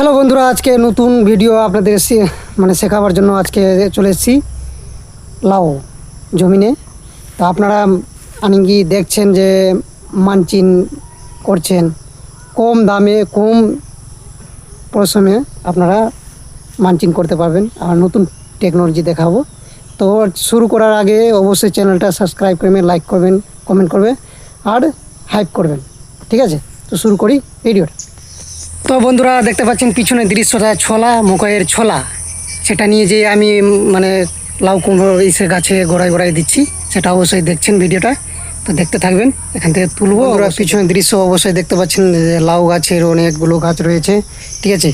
Hello বন্ধুরা, আজকে নতুন ভিডিও আপনাদের মানে শেখাবার জন্য আজকে চলে এসেছি লাউ জমিনে। তা আপনারা আনিঙ্গি দেখছেন যে মানচিন করছেন, কম দামে, কম পরিশ্রমে আপনারা মানচিন করতে পারবেন। আর নতুন টেকনোলজি দেখাবো। তো শুরু করার আগে অবশ্যই চ্যানেলটা সাবস্ক্রাইব করবেন লাইক করবেন কমেন্ট করবে, আর হাইপ করবেন। ঠিক আছে? তো শুরু করি ভিডিওটা তো বন্ধুরা দেখতে পাচ্ছেন পিছনে দৃশ্যটা ছোলা মকইয়ের ছোলা। সেটা নিয়ে যে আমি মানে লাউ কুমড়ো ইসে গাছে গোড়ায় গোড়ায় দিচ্ছি সেটা অবশ্যই দেখছেন ভিডিওটা। তো দেখতে থাকবেন এখান থেকে তুলবো। ওরা পিছনে দৃশ্য অবশ্যই দেখতে পাচ্ছেন যে লাউ গাছের অনেকগুলো গাছ রয়েছে। ঠিক আছে?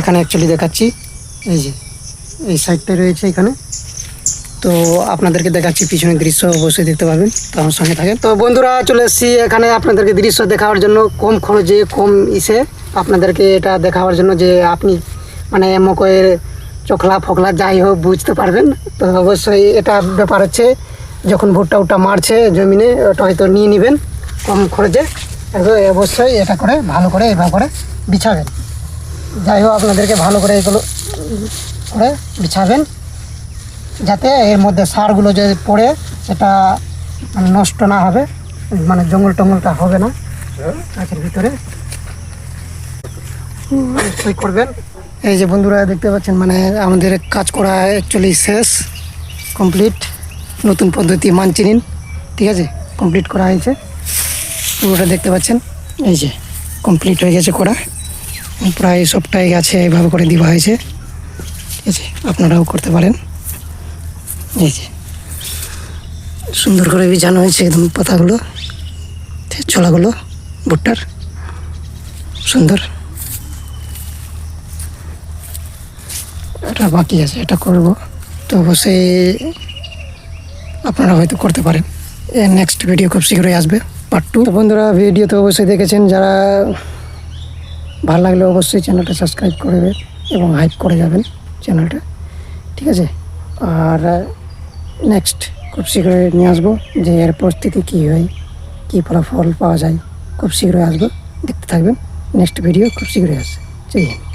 এখানে অ্যাকচুয়ালি দেখাচ্ছি এই যে এই সাইডটা রয়েছে এখানে। তো আপনাদেরকে দেখাচ্ছি পিছনে দৃশ্য অবশ্যই দেখতে পাবেন তো আমার সঙ্গে থাকেন। তো বন্ধুরা চলে এসেছি এখানে আপনাদেরকে দৃশ্য দেখাবার জন্য। কম খরচে কম ইসে। আপনাদেরকে এটা দেখাবার জন্য যে আপনি মানে মকইয়ের চোখলা ফোকলা যাই হোক বুঝতে পারবেন। তো অবশ্যই এটা ব্যাপার হচ্ছে, যখন ভুট্টা উট্টা মারছে জমিনে, ওটা হয়তো নিয়ে নেবেন কম খরচে। অবশ্যই এটা করে, ভালো করে, এভাবে করে বিছাবেন। যাই হোক, আপনাদেরকে ভালো করে এগুলো করে বিছাবেন, যাতে এর মধ্যে সারগুলো যে পড়ে, সেটা নষ্ট না হবে মানে জঙ্গল টঙ্গলটা হবে না। গাছের ভিতরে। অবশ্যই করবেন। এই যে বন্ধুরা দেখতে পাচ্ছেন মানে আমাদের কাজ করা অ্যাকচুয়ালি শেষ কমপ্লিট নতুন পদ্ধতি মানচিনিন ঠিক আছে? কমপ্লিট করা হয়েছে। পুরোটা দেখতে পাচ্ছেন, এই যে কমপ্লিট হয়ে গেছে করা। প্রায় সবটাই গাছে এইভাবে করে দেওয়া হয়েছে। ঠিক আছে, আপনারাও করতে পারেন। এই যে সুন্দর করে বিছানো হয়েছে একদম পাতাগুলো ছোলাগুলো, ভুট্টার। সুন্দর। এটা বাকি আছে, এটা করব। তো অবশ্যই আপনারা হয়তো করতে পারেন। নেক্সট ভিডিও খুব শীঘ্রই আসবে পার্ট টু বন্ধুরা ভিডিও তো অবশ্যই দেখেছেন, যারা ভালো লাগলে অবশ্যই চ্যানেলটা সাবস্ক্রাইব করবে এবং হাইপ করে যাবেন চ্যানেলটা ঠিক আছে? আর নেক্সট খুব শীঘ্রই নিয়ে আসব, যে এর পরিস্থিতি কী হয়, কী ফলাফল পাওয়া যায়, খুব শীঘ্রই আসব। দেখতে থাকবেন নেক্সট ভিডিও খুব শীঘ্রই আসছে জয়